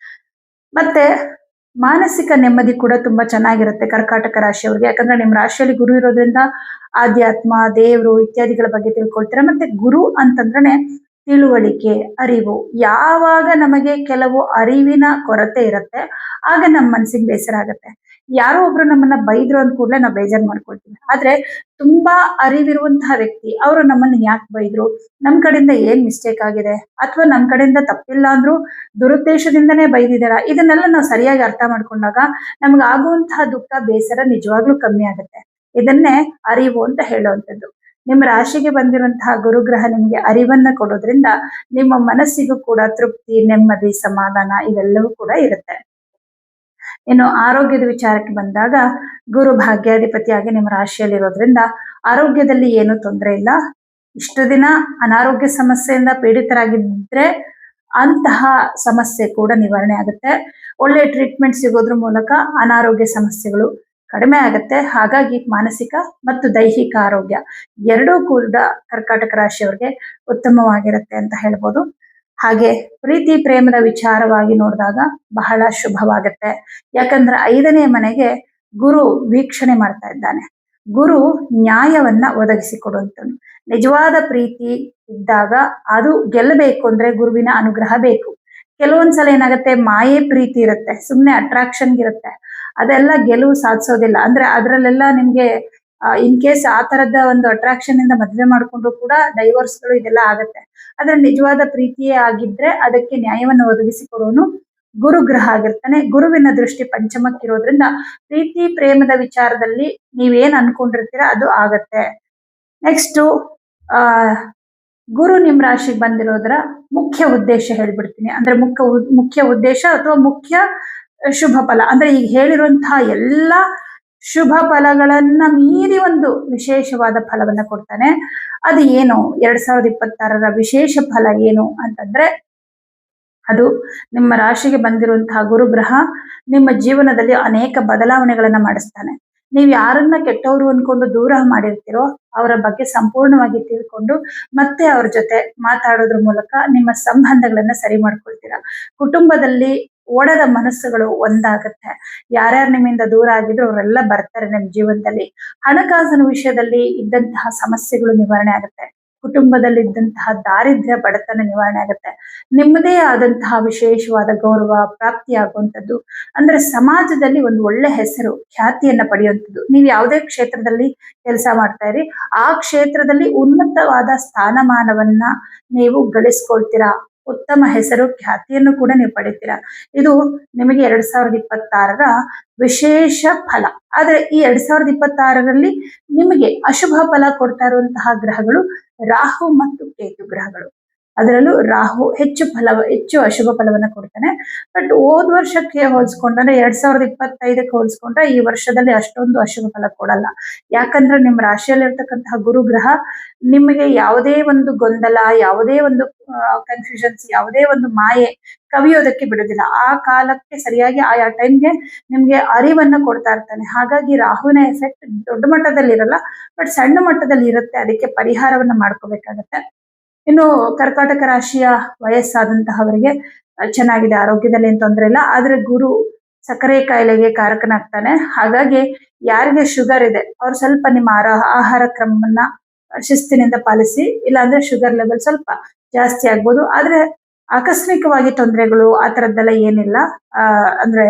ಮತ್ತೆ ಮಾನಸಿಕ ನೆಮ್ಮದಿ ಕೂಡ ತುಂಬಾ ಚೆನ್ನಾಗಿರುತ್ತೆ ಕರ್ಕಾಟಕ ರಾಶಿಯವ್ರಿಗೆ. ಯಾಕಂದ್ರೆ ನಿಮ್ಮ ರಾಶಿಯಲ್ಲಿ ಗುರು ಇರೋದ್ರಿಂದ ಆಧ್ಯಾತ್ಮ, ದೇವರು ಇತ್ಯಾದಿಗಳ ಬಗ್ಗೆ ತಿಳ್ಕೊಳ್ತೀರಾ? ಮತ್ತೆ ಗುರು ಅಂತಂದ್ರೆ ತಿಳುವಳಿಕೆ, ಅರಿವು. ಯಾವಾಗ ನಮಗೆ ಕೆಲವು ಅರಿವಿನ ಕೊರತೆ ಇರುತ್ತೆ, ಆಗ ನಮ್ಮ ಮನಸ್ಸಿಗೆ ಬೇಸರ ಆಗುತ್ತೆ. ಯಾರೋ ಒಬ್ರು ನಮ್ಮನ್ನ ಬೈದ್ರು ಅಂದ ಕೂಡಲೇ ನಾವು ಬೇಜಾರ್ ಮಾಡ್ಕೊಳ್ತೀವಿ. ಆದ್ರೆ ತುಂಬಾ ಅರಿವಿರುವಂತಹ ವ್ಯಕ್ತಿ, ಅವರು ನಮ್ಮನ್ನ ಯಾಕೆ ಬೈದ್ರು? ನಮ್ ಕಡೆಯಿಂದ ಏನ್ ಮಿಸ್ಟೇಕ್ ಆಗಿದೆ? ಅಥವಾ ನಮ್ ಕಡೆಯಿಂದ ತಪ್ಪಿಲ್ಲ ಅಂದ್ರು ದುರುದ್ದೇಶದಿಂದನೇ ಬೈದಿದಾರ ಇದನ್ನೆಲ್ಲ ನಾವು ಸರಿಯಾಗಿ ಅರ್ಥ ಮಾಡ್ಕೊಂಡಾಗ ನಮ್ಗೆ ಆಗುವಂತಹ ದುಃಖ, ಬೇಸರ ನಿಜವಾಗ್ಲೂ ಕಮ್ಮಿ ಆಗುತ್ತೆ. ಇದನ್ನೇ ಅರಿವು ಅಂತ ಹೇಳುವಂಥದ್ದು. ನಿಮ್ಮ ರಾಶಿಗೆ ಬಂದಿರುವಂತಹ ಗುರುಗ್ರಹ ನಿಮ್ಗೆ ಅರಿವನ್ನ ಕೊಡೋದ್ರಿಂದ ನಿಮ್ಮ ಮನಸ್ಸಿಗೂ ಕೂಡ ತೃಪ್ತಿ, ನೆಮ್ಮದಿ, ಸಮಾಧಾನ ಇವೆಲ್ಲವೂ ಕೂಡ ಇರುತ್ತೆ. ಇನ್ನು ಆರೋಗ್ಯದ ವಿಚಾರಕ್ಕೆ ಬಂದಾಗ ಗುರು ಭಾಗ್ಯಾಧಿಪತಿಯಾಗಿ ನಿಮ್ಮ ರಾಶಿಯಲ್ಲಿರೋದ್ರಿಂದ ಆರೋಗ್ಯದಲ್ಲಿ ಏನು ತೊಂದರೆ ಇಲ್ಲ. ಇಷ್ಟು ದಿನ ಅನಾರೋಗ್ಯ ಸಮಸ್ಯೆಯಿಂದ ಪೀಡಿತರಾಗಿದ್ರೆ ಅಂತಹ ಸಮಸ್ಯೆ ಕೂಡ ನಿವಾರಣೆ ಆಗುತ್ತೆ. ಒಳ್ಳೆ ಟ್ರೀಟ್ಮೆಂಟ್ ಸಿಗೋದ್ರ ಮೂಲಕ ಅನಾರೋಗ್ಯ ಸಮಸ್ಯೆಗಳು ಕಡಿಮೆ ಆಗುತ್ತೆ. ಹಾಗಾಗಿ ಮಾನಸಿಕ ಮತ್ತು ದೈಹಿಕ ಆರೋಗ್ಯ ಎರಡೂ ಕೂಡ ಕರ್ಕಾಟಕ ರಾಶಿಯವರಿಗೆ ಉತ್ತಮವಾಗಿರುತ್ತೆ ಅಂತ ಹೇಳ್ಬೋದು. ಹಾಗೆ ಪ್ರೀತಿ ಪ್ರೇಮದ ವಿಚಾರವಾಗಿ ನೋಡಿದಾಗ ಬಹಳ ಶುಭವಾಗುತ್ತೆ. ಯಾಕಂದ್ರೆ ಐದನೇ ಮನೆಗೆ ಗುರು ವೀಕ್ಷಣೆ ಮಾಡ್ತಾ ಇದ್ದಾನೆ. ಗುರು ನ್ಯಾಯವನ್ನ ಒದಗಿಸಿಕೊಡುವಂಥದ್ದು ನಿಜವಾದ ಪ್ರೀತಿ ಇದ್ದಾಗ ಅದು ಗೆಲ್ಲಬೇಕು ಅಂದ್ರೆ ಗುರುವಿನ ಅನುಗ್ರಹ ಬೇಕು. ಕೆಲವೊಂದ್ಸಲ ಏನಾಗುತ್ತೆ, ಮಾಯೆ ಪ್ರೀತಿ ಇರುತ್ತೆ ಸುಮ್ಮನೆ ಅಟ್ರಾಕ್ಷನ್ ಇರುತ್ತೆ ಅದೆಲ್ಲ ಗೆಲುವು ಸಾಧಿಸೋದಿಲ್ಲ. ಅಂದ್ರೆ ಅದ್ರಲ್ಲೆಲ್ಲ ನಿಮ್ಗೆ ಇನ್ ಕೇಸ್ ಆ ತರದ ಒಂದು ಅಟ್ರಾಕ್ಷನ್ ಇಂದ ಮದ್ವೆ ಮಾಡ್ಕೊಂಡ್ರು ಕೂಡ ಡೈವೋರ್ಸ್ಗಳು ಇದೆಲ್ಲ ಆಗತ್ತೆ. ಆದ್ರೆ ನಿಜವಾದ ಪ್ರೀತಿಯೇ ಆಗಿದ್ರೆ ಅದಕ್ಕೆ ನ್ಯಾಯವನ್ನು ಒದಗಿಸಿಕೊಡೋನು ಗುರುಗ್ರಹ ಆಗಿರ್ತಾನೆ. ಗುರುವಿನ ದೃಷ್ಟಿ ಪಂಚಮಕ್ಕಿರೋದ್ರಿಂದ ಪ್ರೀತಿ, ಪ್ರೇಮದ ವಿಚಾರದಲ್ಲಿ ನೀವೇನ್ ಅನ್ಕೊಂಡಿರ್ತೀರ ಅದು ಆಗತ್ತೆ. ನೆಕ್ಸ್ಟ್ ಆ, ಗುರು ನಿಮ್ ರಾಶಿಗೆ ಬಂದಿರೋದ್ರ ಮುಖ್ಯ ಉದ್ದೇಶ ಹೇಳ್ಬಿಡ್ತೀನಿ. ಅಂದ್ರೆ ಮುಖ್ಯ ಮುಖ್ಯ ಉದ್ದೇಶ ಅಥವಾ ಮುಖ್ಯ ಶುಭ ಫಲ. ಅಂದ್ರೆ ಈಗ ಹೇಳಿರುವಂತಹ ಎಲ್ಲ ಶುಭ ಫಲಗಳನ್ನ ಮೀರಿ ಒಂದು ವಿಶೇಷವಾದ ಫಲವನ್ನ ಕೊಡ್ತಾನೆ. ಅದು ಏನು? ಎರಡ್ ಸಾವಿರದ ಇಪ್ಪತ್ತಾರರ ವಿಶೇಷ ಫಲ ಏನು ಅಂತಂದ್ರೆ, ಅದು ನಿಮ್ಮ ರಾಶಿಗೆ ಬಂದಿರುವಂತಹ ಗುರುಗ್ರಹ ನಿಮ್ಮ ಜೀವನದಲ್ಲಿ ಅನೇಕ ಬದಲಾವಣೆಗಳನ್ನ ಮಾಡಿಸ್ತಾನೆ. ನೀವು ಯಾರನ್ನ ಕೆಟ್ಟವರು ಅನ್ಕೊಂಡು ದೂರ ಮಾಡಿರ್ತೀರೋ ಅವರ ಬಗ್ಗೆ ಸಂಪೂರ್ಣವಾಗಿ ತಿಳ್ಕೊಂಡು ಮತ್ತೆ ಅವ್ರ ಜೊತೆ ಮಾತಾಡೋದ್ರ ಮೂಲಕ ನಿಮ್ಮ ಸಂಬಂಧಗಳನ್ನ ಸರಿ ಮಾಡ್ಕೊಳ್ತೀರಾ. ಕುಟುಂಬದಲ್ಲಿ ಓಡದ ಮನಸ್ಸುಗಳು ಒಂದಾಗುತ್ತೆ. ಯಾರ್ಯಾರು ನಿಮ್ಮಿಂದ ದೂರ ಆಗಿದ್ರು ಅವರೆಲ್ಲ ಬರ್ತಾರೆ ನಿಮ್ಮ ಜೀವನದಲ್ಲಿ. ಹಣಕಾಸಿನ ವಿಷಯದಲ್ಲಿ ಇದ್ದಂತಹ ಸಮಸ್ಯೆಗಳು ನಿವಾರಣೆ ಆಗುತ್ತೆ. ಕುಟುಂಬದಲ್ಲಿ ಇದ್ದಂತಹ ದಾರಿದ್ರ್ಯ ಬಡತನ ನಿವಾರಣೆ ಆಗುತ್ತೆ. ನಿಮ್ಮದೇ ಆದಂತಹ ವಿಶೇಷವಾದ ಗೌರವ ಪ್ರಾಪ್ತಿಯಾಗುವಂಥದ್ದು ಅಂದ್ರೆ ಸಮಾಜದಲ್ಲಿ ಒಂದು ಒಳ್ಳೆ ಹೆಸರು, ಖ್ಯಾತಿಯನ್ನ ಪಡೆಯುವಂಥದ್ದು. ನೀವು ಯಾವುದೇ ಕ್ಷೇತ್ರದಲ್ಲಿ ಕೆಲಸ ಮಾಡ್ತಾ ಇರಿ, ಆ ಕ್ಷೇತ್ರದಲ್ಲಿ ಉನ್ನತವಾದ ಸ್ಥಾನಮಾನವನ್ನ ನೀವು ಗಳಿಸ್ಕೊಳ್ತೀರಾ? ಉತ್ತಮ ಹೆಸರು ಖ್ಯಾತಿಯನ್ನು ಕೂಡ ನೀವು ಪಡಿತೀರಾ ಇದು ನಿಮಗೆ ಎರಡ್ ಸಾವಿರದ ಇಪ್ಪತ್ತಾರರ ವಿಶೇಷ ಫಲ. ಆದ್ರೆ ಈ ಎರಡ್ ಸಾವಿರದ ಇಪ್ಪತ್ತಾರರಲ್ಲಿ ನಿಮಗೆ ಅಶುಭ ಫಲ ಕೊಡ್ತಾ ಇರುವಂತಹ ಗ್ರಹಗಳು ರಾಹು ಮತ್ತು ಕೇತು ಗ್ರಹಗಳು. ಅದರಲ್ಲೂ ರಾಹು ಹೆಚ್ಚು ಫಲ ಹೆಚ್ಚು ಅಶುಭ ಫಲವನ್ನ ಕೊಡ್ತಾನೆ. ಬಟ್ ಹೋದ್ ವರ್ಷಕ್ಕೆ ಹೋಲಿಸ್ಕೊಂಡ್ರೆ ಎರಡ್ ಸಾವಿರದ ಇಪ್ಪತ್ತೈದಕ್ಕೆ ಹೋಲಿಸ್ಕೊಂಡ್ರೆ ಈ ವರ್ಷದಲ್ಲಿ ಅಷ್ಟೊಂದು ಅಶುಭ ಫಲ ಕೊಡಲ್ಲ. ಯಾಕಂದ್ರೆ ನಿಮ್ಮ ರಾಶಿಯಲ್ಲಿರ್ತಕ್ಕಂತಹ ಗುರು ಗ್ರಹ ನಿಮಗೆ ಯಾವುದೇ ಒಂದು ಗೊಂದಲ, ಯಾವುದೇ ಒಂದು ಕನ್ಫ್ಯೂಷನ್ಸ್ ಯಾವುದೇ ಒಂದು ಮಾಯೆ ಕವಿಯೋದಕ್ಕೆ ಬಿಡೋದಿಲ್ಲ ಆ ಕಾಲಕ್ಕೆ ಸರಿಯಾಗಿ ಆಯಾ ಟೈಮ್ಗೆ ನಿಮ್ಗೆ ಅರಿವನ್ನ ಕೊಡ್ತಾ ಇರ್ತಾನೆ. ಹಾಗಾಗಿ ರಾಹುವಿನ ಎಫೆಕ್ಟ್ ದೊಡ್ಡ ಮಟ್ಟದಲ್ಲಿ ಇರಲ್ಲ ಬಟ್ ಸಣ್ಣ ಮಟ್ಟದಲ್ಲಿ ಇರುತ್ತೆ. ಅದಕ್ಕೆ ಪರಿಹಾರವನ್ನ ಮಾಡ್ಕೋಬೇಕಾಗತ್ತೆ. ಇನ್ನು ಕರ್ಕಾಟಕ ರಾಶಿಯ ವಯಸ್ಸಾದಂತಹವರಿಗೆ ಚೆನ್ನಾಗಿದೆ, ಆರೋಗ್ಯದಲ್ಲಿ ಏನ್ ತೊಂದರೆ ಇಲ್ಲ. ಆದ್ರೆ ಗುರು ಸಕ್ಕರೆ ಕಾಯಿಲೆಗೆ ಕಾರಕನಾಗ್ತಾನೆ. ಹಾಗಾಗಿ ಯಾರಿಗೆ ಶುಗರ್ ಇದೆ, ಅವ್ರು ಸ್ವಲ್ಪ ನಿಮ್ಮ ಆಹಾರ ಕ್ರಮವನ್ನ ಶಿಸ್ತಿನಿಂದ ಪಾಲಿಸಿ. ಇಲ್ಲಾಂದ್ರೆ ಶುಗರ್ ಲೆವೆಲ್ ಸ್ವಲ್ಪ ಜಾಸ್ತಿ ಆಗ್ಬೋದು. ಆದ್ರೆ ಆಕಸ್ಮಿಕವಾಗಿ ತೊಂದರೆಗಳು ಆ ತರದ್ದೆಲ್ಲ ಏನಿಲ್ಲ. ಆ ಅಂದ್ರೆ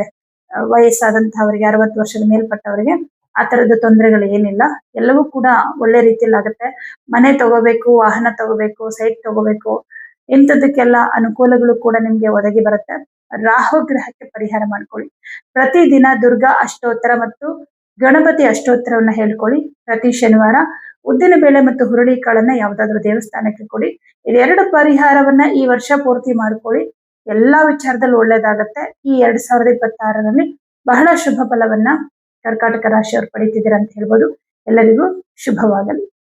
ವಯಸ್ಸಾದಂತಹವರಿಗೆ, ಅರವತ್ತು ವರ್ಷದ ಮೇಲ್ಪಟ್ಟವರಿಗೆ ಆ ತರದ ತೊಂದರೆಗಳು ಏನಿಲ್ಲ. ಎಲ್ಲವೂ ಕೂಡ ಒಳ್ಳೆ ರೀತಿಯಲ್ಲಿ ಆಗುತ್ತೆ ಮನೆ ತಗೋಬೇಕು, ವಾಹನ ತಗೋಬೇಕು, ಸೈಟ್ ತಗೋಬೇಕು, ಇಂಥದಕ್ಕೆಲ್ಲ ಅನುಕೂಲಗಳು ಕೂಡ ನಿಮ್ಗೆ ಒದಗಿ ಬರುತ್ತೆ. ರಾಹು ಗ್ರಹಕ್ಕೆ ಪರಿಹಾರ ಮಾಡ್ಕೊಳ್ಳಿ. ಪ್ರತಿದಿನ ದುರ್ಗಾ ಅಷ್ಟೋತ್ತರ ಮತ್ತು ಗಣಪತಿ ಅಷ್ಟೋತ್ತರವನ್ನ ಹೇಳ್ಕೊಳ್ಳಿ ಪ್ರತಿ ಶನಿವಾರ. ಉದ್ದಿನ ಬೇಳೆ ಮತ್ತು ಹುರುಳಿ ಕಾಳನ್ನ ಯಾವ್ದಾದ್ರು ದೇವಸ್ಥಾನಕ್ಕೆ ಕೊಡಿ. ಇದೆರಡು ಪರಿಹಾರವನ್ನ ಈ ವರ್ಷ ಪೂರ್ತಿ ಮಾಡ್ಕೊಳ್ಳಿ. ಎಲ್ಲಾ ವಿಚಾರದಲ್ಲಿ ಒಳ್ಳೇದಾಗತ್ತೆ. ಈ ಎರಡ್ ಸಾವಿರದ ಇಪ್ಪತ್ತಾರರಲ್ಲಿ ಬಹಳ ಶುಭ ಫಲವನ್ನ ಕರ್ಕಾಟಕ ರಾಶಿಯವರು ಪಡಿತಿದ್ದೀರಾ ಅಂತ ಹೇಳ್ಬೋದು. ಎಲ್ಲರಿಗೂ ಶುಭವಾಗಲಿ.